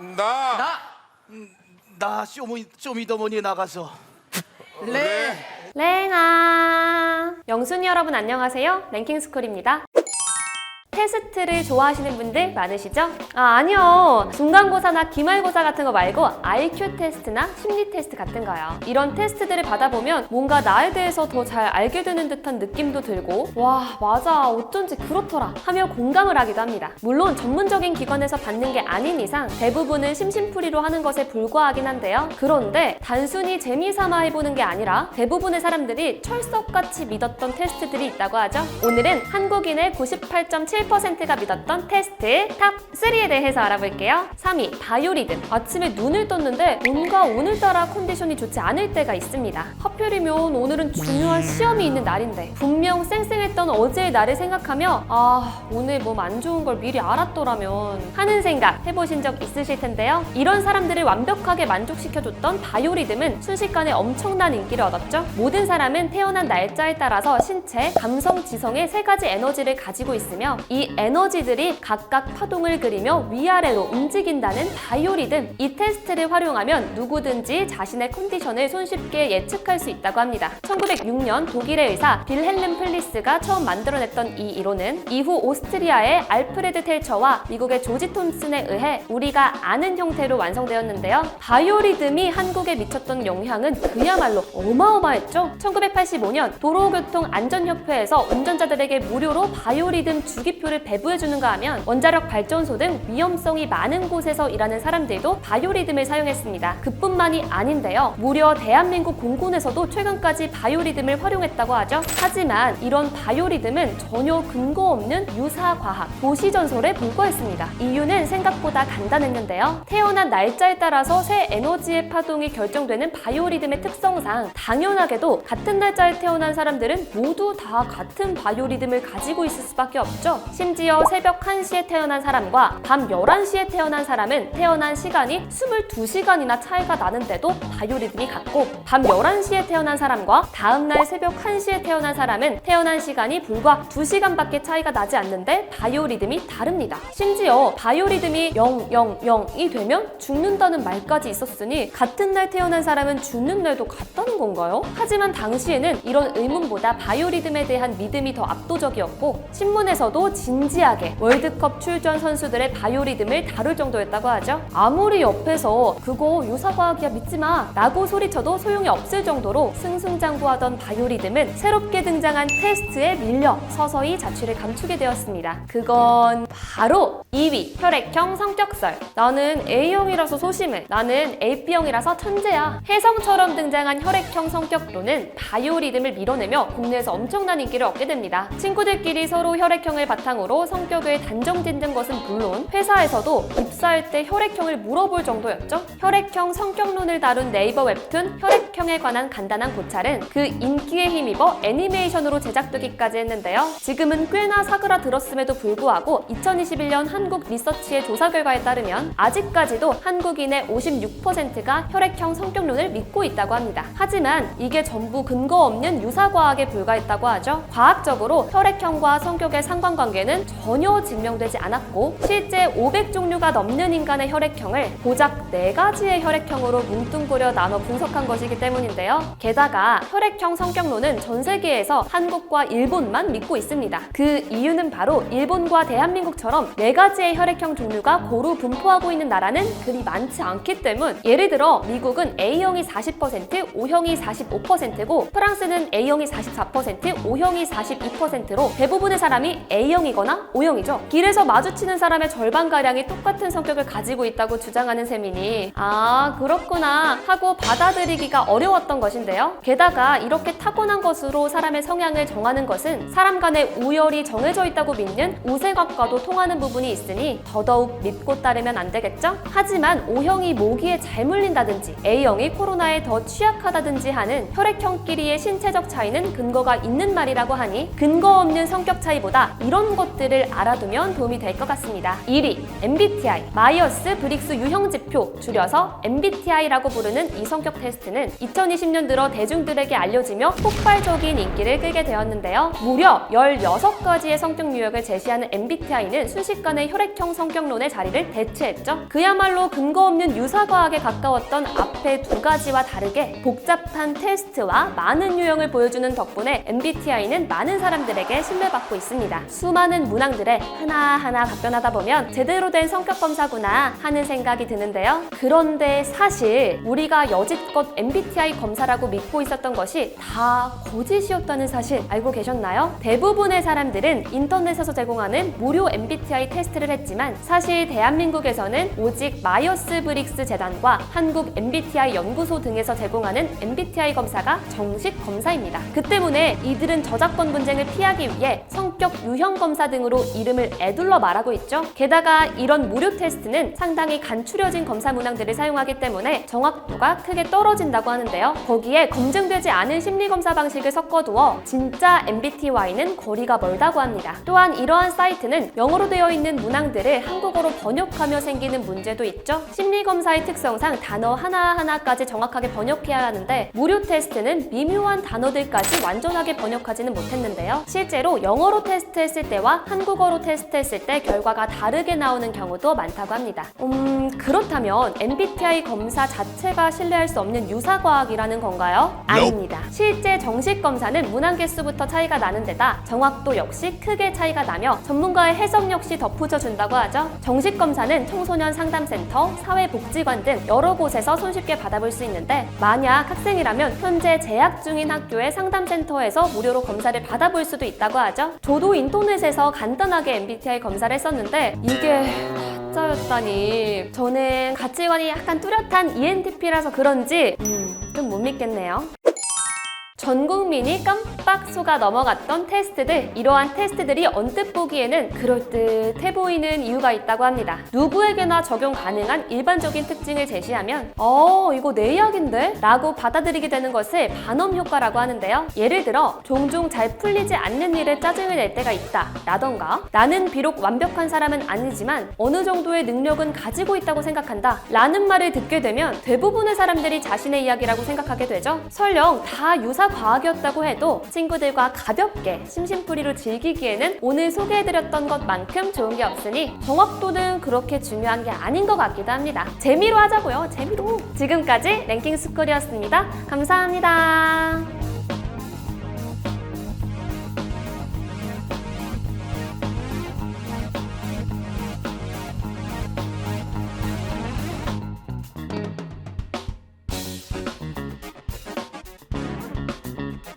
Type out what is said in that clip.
나, 나, 음, 나 쇼미, 쇼미더머니에 나가서. 레 랭아 영순이 여러분 안녕하세요. 랭킹스쿨입니다 테스트를 좋아하시는 분들 많으시죠? 아 아니요. 중간고사나 기말고사 같은 거 말고 IQ 테스트나 심리 테스트 같은 거요. 이런 테스트들을 받아보면 뭔가 나에 대해서 더 잘 알게 되는 듯한 느낌도 들고 와 맞아. 어쩐지 그렇더라. 하며 공감을 하기도 합니다. 물론 전문적인 기관에서 받는 게 아닌 이상 대부분은 심심풀이로 하는 것에 불과하긴 한데요. 그런데 단순히 재미삼아 해보는 게 아니라 대부분의 사람들이 철석같이 믿었던 테스트들이 있다고 하죠. 오늘은 한국인의 98.7%가 믿었던 테스트 탑 3에 대해서 알아볼게요. 3위 바이오리듬. 아침에 눈을 떴는데 뭔가 오늘따라 컨디션이 좋지 않을 때가 있습니다. 하필이면 오늘은 중요한 시험이 있는 날인데 분명 쌩쌩했던 어제의 날을 생각하며 아 오늘 몸 안 좋은 걸 미리 알았더라면 하는 생각 해보신 적 있으실 텐데요. 이런 사람들을 완벽하게 만족시켜줬던 바이오리듬은 순식간에 엄청난 인기를 얻었죠. 모든 사람은 태어난 날짜에 따라서 신체, 감성, 지성의 세 가지 에너지를 가지고 있으며 이 에너지들이 각각 파동을 그리며 위아래로 움직인다는 바이오리듬 이 테스트를 활용하면 누구든지 자신의 컨디션을 손쉽게 예측할 수 있다고 합니다 1906년 독일의 의사 빌헬름 플리스가 처음 만들어냈던 이 이론은 이후 오스트리아의 알프레드 텔처와 미국의 조지 톰슨에 의해 우리가 아는 형태로 완성되었는데요. 바이오리듬이 한국에 미쳤던 영향은 그야말로 어마어마했죠. 1985년 도로교통안전협회에서 운전자들에게 무료로 바이오리듬 주기 표를 배부해주는가 하면 원자력 발전소 등 위험성이 많은 곳에서 일하는 사람들도 바이오리듬을 사용했습니다. 그뿐만이 아닌데요. 무려 대한민국 공군에서도 최근까지 바이오리듬을 활용했다고 하죠. 하지만 이런 바이오리듬은 전혀 근거 없는 유사과학, 도시전설에 불과했습니다. 이유는 생각보다 간단했는데요. 태어난 날짜에 따라서 새 에너지의 파동이 결정되는 바이오리듬의 특성상 당연하게도 같은 날짜에 태어난 사람들은 모두 다 같은 바이오리듬을 가지고 있을 수밖에 없죠. 심지어 새벽 1시에 태어난 사람과 밤 11시에 태어난 사람은 태어난 시간이 22시간이나 차이가 나는데도 바이오리듬이 같고 밤 11시에 태어난 사람과 다음날 새벽 1시에 태어난 사람은 태어난 시간이 불과 2시간밖에 차이가 나지 않는데 바이오리듬이 다릅니다. 심지어 바이오리듬이 0, 0, 0이 되면 죽는다는 말까지 있었으니 같은 날 태어난 사람은 죽는 날도 같다는 건가요? 하지만 당시에는 이런 의문보다 바이오리듬에 대한 믿음이 더 압도적이었고 신문에서도 진지하게 월드컵 출전 선수들의 바이오리듬을 다룰 정도였다고 하죠. 아무리 옆에서 그거 유사과학이야 믿지 마 라고 소리쳐도 소용이 없을 정도로 승승장구하던 바이오리듬은 새롭게 등장한 테스트에 밀려 서서히 자취를 감추게 되었습니다. 그건 바로 2위 혈액형 성격설. 나는 A형이라서 소심해. 나는 AP형이라서 천재야. 혜성처럼 등장한 혈액형 성격론은 바이오리듬을 밀어내며 국내에서 엄청난 인기를 얻게 됩니다. 친구들끼리 서로 혈액형을 바탕으로 성격을 단정 짓는 것은 물론 회사에서도 입사할 때 혈액형을 물어볼 정도였죠. 혈액형 성격론을 다룬 네이버 웹툰 혈액형에 관한 간단한 고찰은 그 인기에 힘입어 애니메이션으로 제작되기까지 했는데요. 지금은 꽤나 사그라들었음에도 불구하고 2021년 한국 리서치의 조사 결과에 따르면 아직까지도 한국인의 56%가 혈액형 성격론을 믿고 있다고 합니다. 하지만 이게 전부 근거 없는 유사과학에 불과했다고 하죠. 과학적으로 혈액형과 성격의 상관관계 는 전혀 증명되지 않았고 실제 500종류가 넘는 인간의 혈액형을 고작 4가지의 혈액형으로 뭉뚱그려 나눠 분석한 것이기 때문인데요. 게다가 혈액형 성격론은 전 세계에서 한국과 일본만 믿고 있습니다. 그 이유는 바로 일본과 대한민국처럼 4가지의 혈액형 종류가 고루 분포하고 있는 나라는 그리 많지 않기 때문 예를 들어 미국은 A형이 40%, O형이 45%고 프랑스는 A형이 44%, O형이 42%로 대부분의 사람이 A형이 거나 O형이죠. 길에서 마주치는 사람의 절반가량이 똑같은 성격을 가지고 있다고 주장하는 셈이니 아 그렇구나 하고 받아들이기가 어려웠던 것인데요. 게다가 이렇게 타고난 것으로 사람의 성향을 정하는 것은 사람 간의 우열이 정해져 있다고 믿는 우생학과도 통하는 부분이 있으니 더더욱 믿고 따르면 안 되겠죠? 하지만 O형이 모기에 잘 물린다든지 A형이 코로나에 더 취약하다든지 하는 혈액형끼리의 신체적 차이는 근거가 있는 말이라고 하니 근거 없는 성격 차이보다 이런 이런 것들을 알아두면 도움이 될 것 같습니다. 1위, MBTI, 마이어스 브릭스 유형지표, 줄여서 MBTI라고 부르는 이 성격 테스트는 2020년 들어 대중들에게 알려지며 폭발적인 인기를 끌게 되었는데요. 무려 16가지의 성격 유형을 제시하는 MBTI는 순식간에 혈액형 성격론의 자리를 대체했죠. 그야말로 근거 없는 유사과학에 가까웠던 앞에 두 가지와 다르게 복잡한 테스트와 많은 유형을 보여주는 덕분에 MBTI는 많은 사람들에게 신뢰받고 있습니다. 수많은 문항들에 하나하나 답변하다 보면 제대로 된 성격 검사구나 하는 생각이 드는데요. 그런데 사실 우리가 여지껏 MBTI 검사라고 믿고 있었던 것이 다 거짓이었다는 사실 알고 계셨나요? 대부분의 사람들은 인터넷에서 제공하는 무료 MBTI 테스트를 했지만 사실 대한민국에서는 오직 마이어스 브릭스 재단과 한국 MBTI 연구소 등에서 제공하는 MBTI 검사가 정식 검사입니다. 그 때문에 이들은 저작권 분쟁을 피하기 위해 성격 유형 검사 등으로 이름을 애둘러 말하고 있죠. 게다가 이런 무료 테스트는 상당히 간추려진 검사 문항들을 사용하기 때문에 정확도가 크게 떨어진다고 하는데요. 거기에 검증되지 않은 심리 검사 방식을 섞어두어 진짜 MBTI는 거리가 멀다고 합니다. 또한 이러한 사이트는 영어로 되어 있는 문항들을 한국어로 번역하며 생기는 문제도 있죠. 심리 검사의 특성상 단어 하나하나까지 정확하게 번역해야 하는데 무료 테스트는 미묘한 단어들까지 완전하게 번역하지는 못했는데요. 실제로 영어로 테스트했을 때와 한국어로 테스트했을 때 결과가 다르게 나오는 경우도 많다고 합니다. 음, 그렇다면 MBTI 검사 자체가 신뢰할 수 없는 유사과학이라는 건가요? 아닙니다. 실제 정식 검사는 문항 개수부터 차이가 나는 데다 정확도 역시 크게 차이가 나며 전문가의 해석 역시 덧붙여 준다고 하죠. 정식 검사는 청소년 상담센터, 사회복지관 등 여러 곳에서 손쉽게 받아볼 수 있는데 만약 학생이라면 현재 재학 중인 학교의 상담센터에서 무료로 검사를 받아볼 수도 있다고 하죠. 저도 인터넷에서 간단하게 MBTI 검사를 했었는데 이게 가짜였다니 저는 가치관이 약간 뚜렷한 ENTP라서 그런지 음, 좀 못 믿겠네요. 전 국민이 깜빡 속아 넘어갔던 테스트들, 이러한 테스트들이 언뜻 보기에는 그럴듯해 보이는 이유가 있다고 합니다. 누구에게나 적용 가능한 일반적인 특징을 제시하면, 어, 이거 내 이야기인데? 라고 받아들이게 되는 것을 반엄 효과라고 하는데요. 예를 들어, 종종 잘 풀리지 않는 일에 짜증을 낼 때가 있다. 라던가, 나는 비록 완벽한 사람은 아니지만 어느 정도의 능력은 가지고 있다고 생각한다. 라는 말을 듣게 되면 대부분의 사람들이 자신의 이야기라고 생각하게 되죠. 설령 다 유사 과학이었다고 해도 친구들과 가볍게 심심풀이로 즐기기에는 오늘 소개해드렸던 것만큼 좋은 게 없으니 정확도는 그렇게 중요한 게 아닌 것 같기도 합니다. 재미로 하자고요. 재미로. 지금까지 랭킹 스쿨이었습니다. 감사합니다.